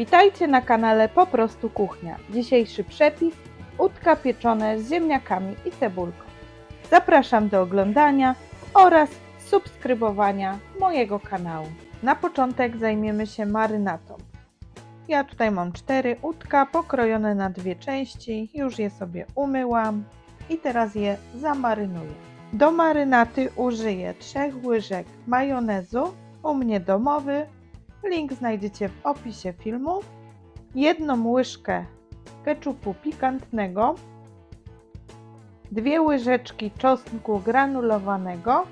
Witajcie na kanale Po prostu Kuchnia. Dzisiejszy przepis udka pieczone z ziemniakami i cebulką. Zapraszam do oglądania oraz subskrybowania mojego kanału. Na początek zajmiemy się marynatą. Ja tutaj mam cztery udka pokrojone na dwie części. Już je sobie umyłam i teraz je zamarynuję. Do marynaty użyję trzech łyżek majonezu, u mnie domowy, Link znajdziecie w opisie filmu. Jedną łyżkę keczupu pikantnego, dwie łyżeczki czosnku granulowanego,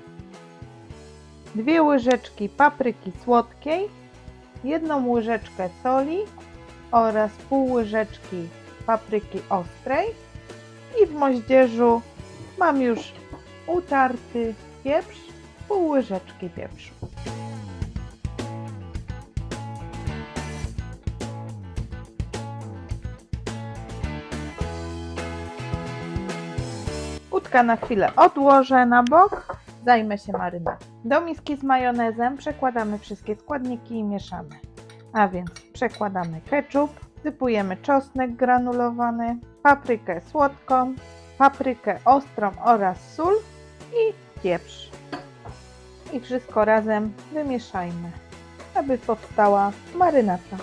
dwie łyżeczki papryki słodkiej, jedną łyżeczkę soli oraz pół łyżeczki papryki ostrej i w moździerzu mam już utarty pieprz, pół łyżeczki pieprzu. Udka na chwilę odłożę na bok, zajmę się marynatą. Do miski z majonezem przekładamy wszystkie składniki i mieszamy. A więc przekładamy ketchup, sypujemy czosnek granulowany, paprykę słodką, paprykę ostrą oraz sól i pieprz. I wszystko razem wymieszajmy, aby powstała marynata.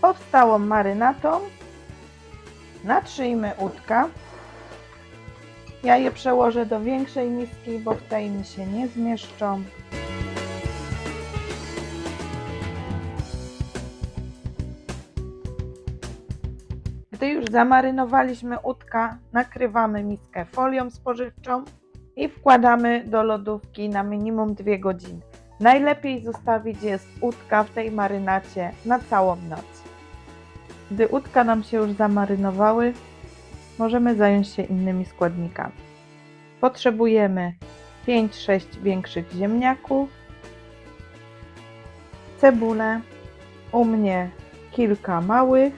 Powstałą marynatą Natrzyjmy udka. Ja je przełożę do większej miski, bo w tej mi się nie zmieszczą. Gdy już zamarynowaliśmy udka, nakrywamy miskę folią spożywczą i wkładamy do lodówki na minimum 2 godziny. Najlepiej zostawić jest udka w tej marynacie na całą noc. Gdy udka nam się już zamarynowały, możemy zająć się innymi składnikami. Potrzebujemy 5-6 większych ziemniaków, cebulę, u mnie kilka małych.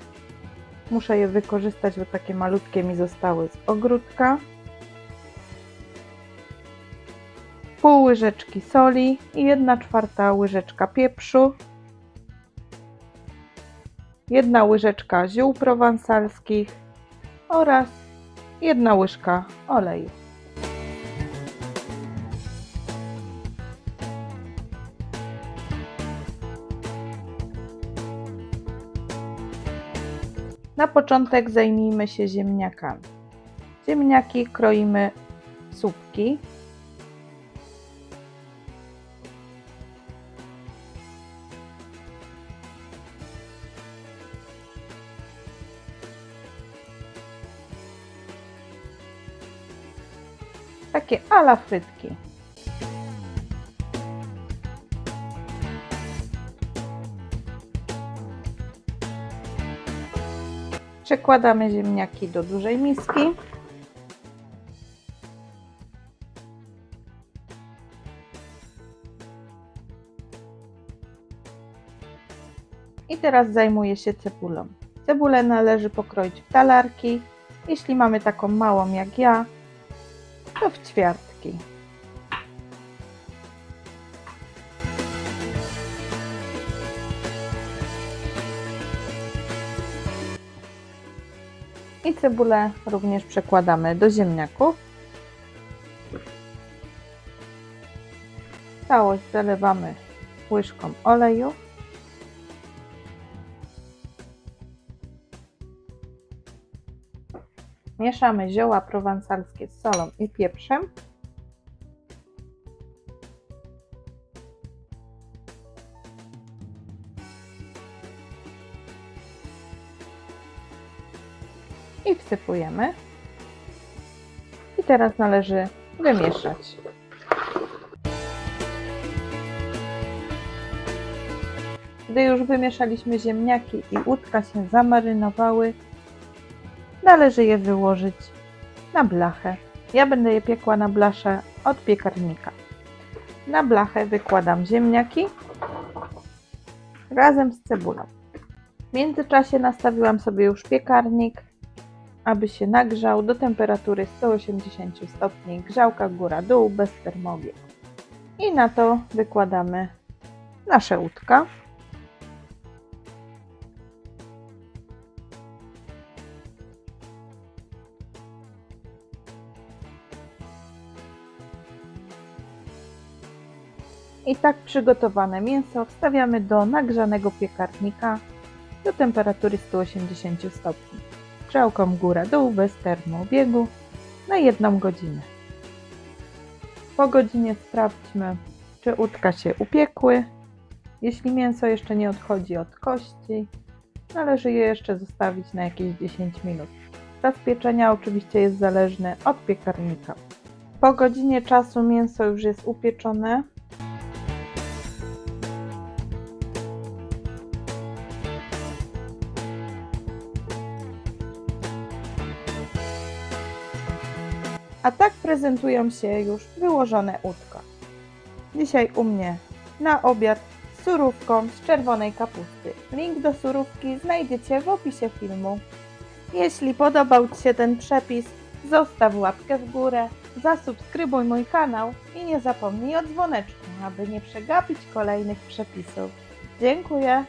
Muszę je wykorzystać, bo takie malutkie mi zostały z ogródka. Pół łyżeczki soli i 1 czwarta łyżeczka pieprzu, jedna łyżeczka ziół prowansalskich oraz jedna łyżka oleju. Na początek zajmijmy się ziemniakami. Ziemniaki kroimy w słupki. Takie ala frytki. Przekładamy ziemniaki do dużej miski. I teraz zajmuję się cebulą. Cebulę należy pokroić w talarki. Jeśli mamy taką małą jak ja, to w ćwiartki. I cebulę również przekładamy do ziemniaków. Całość zalewamy łyżką oleju. Mieszamy zioła prowansalskie z solą i pieprzem. I wsypujemy. I teraz należy wymieszać. Gdy już wymieszaliśmy ziemniaki i łódka się zamarynowały, należy je wyłożyć na blachę. Ja będę je piekła na blasze od piekarnika. Na blachę wykładam ziemniaki razem z cebulą. W międzyczasie nastawiłam sobie już piekarnik, aby się nagrzał do temperatury 180 stopni, grzałka góra-dół bez termobiegu. I na to wykładamy nasze łódka. I tak przygotowane mięso wstawiamy do nagrzanego piekarnika do temperatury 180 stopni. Strzałką góra-dół bez termoobiegu na jedną godzinę. Po godzinie sprawdźmy, czy udka się upiekły. Jeśli mięso jeszcze nie odchodzi od kości, należy je jeszcze zostawić na jakieś 10 minut. Czas pieczenia oczywiście jest zależny od piekarnika. Po godzinie czasu mięso już jest upieczone. A tak prezentują się już wyłożone udka. Dzisiaj u mnie na obiad z surówką z czerwonej kapusty. Link do surówki znajdziecie w opisie filmu. Jeśli podobał Ci się ten przepis, zostaw łapkę w górę, zasubskrybuj mój kanał i nie zapomnij o dzwoneczku, aby nie przegapić kolejnych przepisów. Dziękuję.